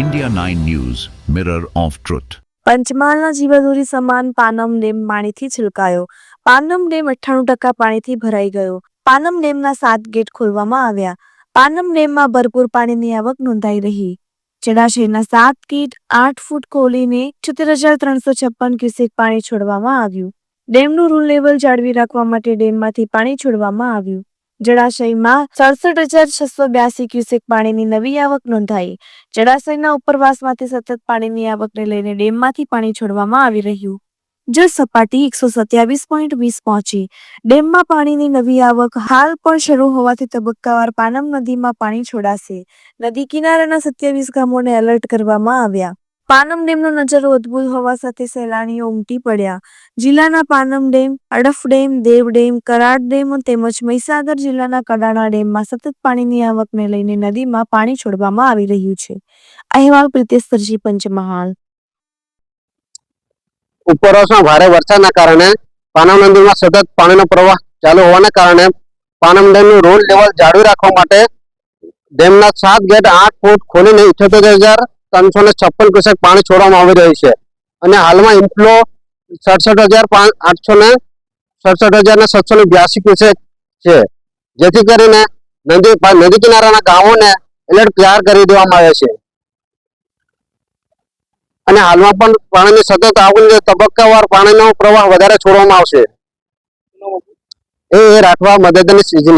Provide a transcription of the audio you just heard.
India 9 News, Mirror of Truth. પંચમહાલના જીવાદોરી સમાન પાનમ ડેમ પાણીથી છલકાયો. પાનમ ડેમ અઠ્ઠાણું ટકા પાણીથી ભરાઈ ગયો. પાનમ ડેમના સાત ગેટ ખોલવામાં આવ્યા. પાનમ ડેમમાં ભરપૂર પાણીની આવક નોંધાઈ રહી. જળાશયના સાત ગેટ આઠ ફૂટ ખોલીને છોતેર હજાર ત્રણસો છપ્પન ક્યુસેક પાણી છોડવામાં આવ્યું. ડેમનું રૂલ લેવલ જાળવી રાખવા માટે ડેમમાંથી પાણી છોડવામાં આવ્યું. જળાશયમાં સડસઠ હજાર છસો બ્યાસી ક્યુસેક પાણીની નવી આવક નોંધાઈ. જળાશયના ઉપરવાસમાંથી સતત પાણીની આવકને લઈને ડેમમાંથી પાણી છોડવામાં આવી રહ્યું. જળ સપાટી એકસો સત્યાવીસ પોઈન્ટ વીસ પહોંચી, ડેમમાં પાણીની નવી આવક હાલ પણ શરૂ હોવાથી તબક્કાવાર પાનમ નદીમાં પાણી છોડાશે. નદી કિનારાના સત્યાવીસ ગામોને એલર્ટ કરવામાં આવ્યા. પાનમ ડેમનો નજારો અદ્ભુત હોવા સાથે સહેલાણીઓ ઉમટી પડ્યા. જિલ્લાના Panam dam, Adaf dam, Dev dam, Karad dam તેમજ મહીસાગર જિલ્લાના કડાણા ડેમમાં સતત પાણીની આવકને લઈને નદીમાં પાણી છોડવામાં આવી રહ્યું છે. અહેવાલ પ્રિતેશ સરજી પંચમહાલ. ઉપરવાસમાં ભારે વરસાદના કારણે પાનમ નદીમાં સતત પાણીનો પ્રવાહ ચાલુ હોવાના કારણે પાનમ ડેમનું રોડ લેવલ જાળવી રાખવા માટે ડેમના સાત ગેટ આઠ ફૂટ ખોલીને ઇઠોતેર હજાર ત્રણસો ને છપ્પન ક્યુસેક પાણી છોડવામાં આવી રહ્યું છે. અને હાલમાં ઇન્ફ્લો સડસઠ હજાર આઠસો ને સડસઠ હજાર ને સાતસો ને બ્યાસી ક્યુસેક છે. જેથી કરીને નદી નદી કિનારાના ગામોને એલર્ટ તૈયાર કરી દેવામાં આવે છે. અને હાલમાં પણ પાણીની સતત આવકને તબક્કાવાર પાણીનો પ્રવાહ વધારે છોડવામાં આવશે. એ રાખવા મદદની